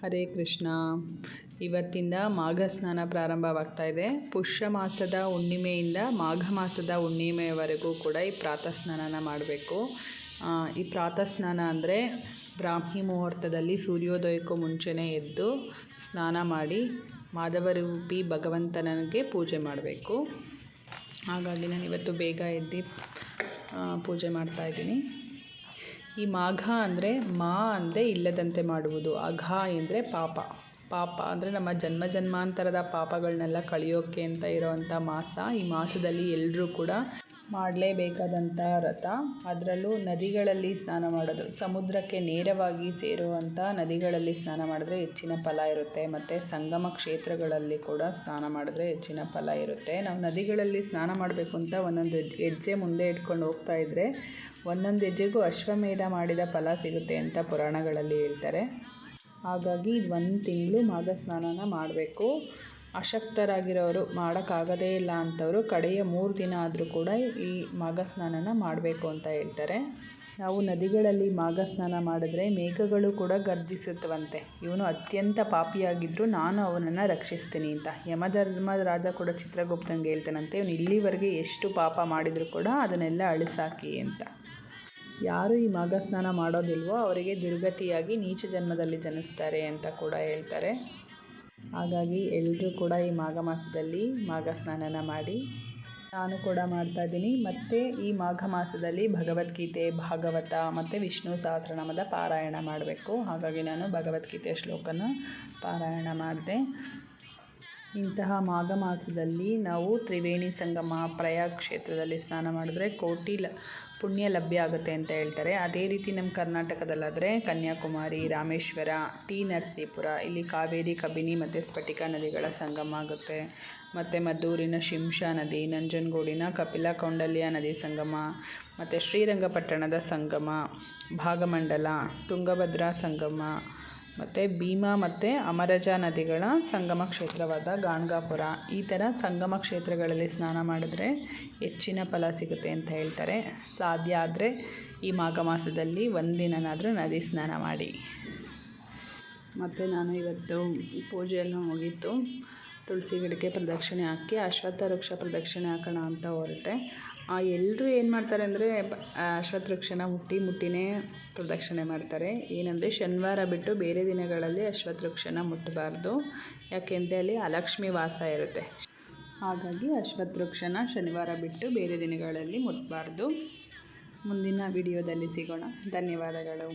ಹರೇ ಕೃಷ್ಣ. ಇವತ್ತಿಂದ ಮಾಘ ಸ್ನಾನ ಪ್ರಾರಂಭವಾಗ್ತಾ ಇದೆ. ಪುಷ್ಯ ಮಾಸದ ಹುಣ್ಣಿಮೆಯಿಂದ ಮಾಘ ಮಾಸದ ಹುಣ್ಣಿಮೆಯವರೆಗೂ ಕೂಡ ಈ ಪ್ರಾತಃ ಸ್ನಾನನ ಮಾಡಬೇಕು. ಈ ಪ್ರಾತಃ ಸ್ನಾನ ಅಂದರೆ ಬ್ರಾಹ್ಮಿ ಮುಹೂರ್ತದಲ್ಲಿ ಸೂರ್ಯೋದಯಕ್ಕೂ ಮುಂಚೆನೇ ಎದ್ದು ಸ್ನಾನ ಮಾಡಿ ಮಾಧವರೂಪಿ ಭಗವಂತನಿಗೆ ಪೂಜೆ ಮಾಡಬೇಕು. ಹಾಗಾಗಿ ನಾನು ಇವತ್ತು ಬೇಗ ಎದ್ದು ಪೂಜೆ ಮಾಡ್ತಾಯಿದ್ದೀನಿ ಈ ಮಾಘ ಅಂದರೆ ಮಾ ಅಂದರೆ ಇಲ್ಲದಂತೆ ಮಾಡುವುದು. ಅಘ ಎಂದರೆ ಪಾಪ. ಪಾಪ ಅಂದರೆ ನಮ್ಮ ಜನ್ಮ ಜನ್ಮಾಂತರದ ಪಾಪಗಳನ್ನೆಲ್ಲ ಕಳೆಯೋಕ್ಕೆ ಅಂತ ಇರೋವಂಥ ಮಾಸ ಈ ಮಾಸದಲ್ಲಿ ಎಲ್ಲರೂ ಕೂಡ ಮಾಡಲೇಬೇಕಾದಂಥ ವ್ರತ. ಅದರಲ್ಲೂ ನದಿಗಳಲ್ಲಿ ಸ್ನಾನ ಮಾಡೋದು. ಸಮುದ್ರಕ್ಕೆ ನೇರವಾಗಿ ಸೇರುವಂಥ ನದಿಗಳಲ್ಲಿ ಸ್ನಾನ ಮಾಡಿದ್ರೆ ಹೆಚ್ಚಿನ ಫಲ ಇರುತ್ತೆ. ಮತ್ತು ಸಂಗಮ ಕ್ಷೇತ್ರಗಳಲ್ಲಿ ಕೂಡ ಸ್ನಾನ ಮಾಡಿದ್ರೆ ಹೆಚ್ಚಿನ ಫಲ ಇರುತ್ತೆ. ನಾವು ನದಿಗಳಲ್ಲಿ ಸ್ನಾನ ಮಾಡಬೇಕು ಅಂತ ಒಂದೊಂದು ಹೆಜ್ಜೆ ಮುಂದೆ ಇಟ್ಕೊಂಡು ಹೋಗ್ತಾ ಇದ್ದರೆ ಒಂದೊಂದು ಹೆಜ್ಜೆಗೂ ಅಶ್ವಮೇಧ ಮಾಡಿದ ಫಲ ಸಿಗುತ್ತೆ ಅಂತ ಪುರಾಣಗಳಲ್ಲಿ ಹೇಳ್ತಾರೆ. ಹಾಗಾಗಿ ಇದು ಒಂದು ತಿಂಗಳು ಮಾಘ ಸ್ನಾನನ ಮಾಡಬೇಕು. ಅಶಕ್ತರಾಗಿರೋರು ಮಾಡೋಕ್ಕಾಗದೇ ಇಲ್ಲ ಅಂಥವರು ಕಡೆಯ ಮೂರು ದಿನ ಆದರೂ ಕೂಡ ಈ ಮಾಘ ಸ್ನಾನನ ಮಾಡಬೇಕು ಅಂತ ಹೇಳ್ತಾರೆ. ನಾವು ನದಿಗಳಲ್ಲಿ ಮಾಘ ಸ್ನಾನ ಮಾಡಿದ್ರೆ ಮೇಘಗಳು ಕೂಡ ಗರ್ಜಿಸುತ್ತವಂತೆ ಇವನು ಅತ್ಯಂತ ಪಾಪಿಯಾಗಿದ್ದರೂ ನಾನು ಅವನನ್ನು ರಕ್ಷಿಸ್ತೀನಿ ಅಂತ. ಯಮಧರ್ಮ ರಾಜ ಕೂಡ ಚಿತ್ರಗುಪ್ತಂಗೆ ಹೇಳ್ತಾನಂತೆ, ಇವನು ಇಲ್ಲಿವರೆಗೆ ಎಷ್ಟು ಪಾಪ ಮಾಡಿದರೂ ಕೂಡ ಅದನ್ನೆಲ್ಲ ಅಳಿಸಾಕಿ ಅಂತ. ಯಾರು ಈ ಮಾಘ ಸ್ನಾನ ಮಾಡೋದಿಲ್ವೋ ಅವರಿಗೆ ದುರ್ಗತಿಯಾಗಿ ನೀಚ ಜನ್ಮದಲ್ಲಿ ಜನಿಸ್ತಾರೆ ಅಂತ ಕೂಡ ಹೇಳ್ತಾರೆ. ಹಾಗಾಗಿ ಎಲ್ಲರೂ ಕೂಡ ಈ ಮಾಘ ಮಾಸದಲ್ಲಿ ಮಾಘ ಸ್ನಾನನ ಮಾಡಿ, ನಾನು ಕೂಡ ಮಾಡ್ತಾಯಿದ್ದೀನಿ ಮತ್ತು ಈ ಮಾಘ ಮಾಸದಲ್ಲಿ ಭಗವದ್ಗೀತೆ, ಭಾಗವತ ಮತ್ತು ವಿಷ್ಣು ಸಹಸ್ರನಾಮದ ಪಾರಾಯಣ ಮಾಡಬೇಕು. ಹಾಗಾಗಿ ನಾನು ಭಗವದ್ಗೀತೆ ಶ್ಲೋಕನ ಪಾರಾಯಣ ಮಾಡಿದೆ. ಇಂತಹ ಮಾಘ ಮಾಸದಲ್ಲಿ ನಾವು ತ್ರಿವೇಣಿ ಸಂಗಮ ಪ್ರಯಾಗ್ ಕ್ಷೇತ್ರದಲ್ಲಿ ಸ್ನಾನ ಮಾಡಿದ್ರೆ ಕೋಟಿ ಲ, ಪುಣ್ಯ ಲಭ್ಯ ಆಗುತ್ತೆ ಅಂತ ಹೇಳ್ತಾರೆ. ಅದೇ ರೀತಿ ನಮ್ಮ ಕರ್ನಾಟಕದಲ್ಲಾದರೆ ಕನ್ಯಾಕುಮಾರಿ, ರಾಮೇಶ್ವರ, ಟಿ ನರಸೀಪುರ, ಇಲ್ಲಿ ಕಾವೇರಿ, ಕಬಿನಿ ಮತ್ತು ಸ್ಫಟಿಕ ನದಿಗಳ ಸಂಗಮ ಆಗುತ್ತೆ. ಮತ್ತು ಮದ್ದೂರಿನ ಶಿಂಷಾ ನದಿ, ನಂಜನಗೂಡಿನ ಕಪಿಲ ಕೌಂಡಲ್ಯ ನದಿ ಸಂಗಮ, ಮತ್ತು ಶ್ರೀರಂಗಪಟ್ಟಣದ ಸಂಗಮ, ಭಾಗಮಂಡಲ, ತುಂಗಭದ್ರಾ ಸಂಗಮ ಮತ್ತು ಭೀಮಾ ಮತ್ತು ಅಮರಜಾ ನದಿಗಳ ಸಂಗಮ ಕ್ಷೇತ್ರವಾದ ಗಾಣಗಾಪುರ. ಈ ಥರ ಸಂಗಮ ಕ್ಷೇತ್ರಗಳಲ್ಲಿ ಸ್ನಾನ ಮಾಡಿದ್ರೆ ಹೆಚ್ಚಿನ ಫಲ ಸಿಗುತ್ತೆ ಅಂತ ಹೇಳ್ತಾರೆ. ಸಾಧ್ಯ ಆದರೆ ಈ ಮಾಘ ಮಾಸದಲ್ಲಿ ಒಂದಿನನಾದರೂ ನದಿ ಸ್ನಾನ ಮಾಡಿ. ಮತ್ತು ನಾನು ಇವತ್ತು ಪೂಜೆಯನ್ನು ಮುಗೀತು. ತುಳಸಿ ಗಿಡಕ್ಕೆ ಪ್ರದಕ್ಷಿಣೆ ಹಾಕಿ ಅಶ್ವತ್ಥ ವೃಕ್ಷ ಪ್ರದಕ್ಷಿಣೆ ಹಾಕೋಣ ಅಂತ ಹೊರಟೆ. ಎಲ್ಲರೂ ಏನು ಮಾಡ್ತಾರೆ ಅಂದರೆ ಅಶ್ವತ್ಥ ವೃಕ್ಷನ ಮುಟ್ಟಿ ಮುಟ್ಟಿನೇ ಪ್ರದಕ್ಷಿಣೆ ಮಾಡ್ತಾರೆ. ಏನಂದರೆ, ಶನಿವಾರ ಬಿಟ್ಟು ಬೇರೆ ದಿನಗಳಲ್ಲಿ ಅಶ್ವತ್ಥ ವೃಕ್ಷನ ಮುಟ್ಟಬಾರ್ದು ಯಾಕೆಂದರೆ ಅಲ್ಲಿ ಅಲಕ್ಷ್ಮಿ ವಾಸ ಇರುತ್ತೆ. ಹಾಗಾಗಿ ಅಶ್ವತ್ಥ ವೃಕ್ಷನ ಶನಿವಾರ ಬಿಟ್ಟು ಬೇರೆ ದಿನಗಳಲ್ಲಿ ಮುಟ್ಟಬಾರ್ದು ಮುಂದಿನ ವಿಡಿಯೋದಲ್ಲಿ ಸಿಗೋಣ. ಧನ್ಯವಾದಗಳು.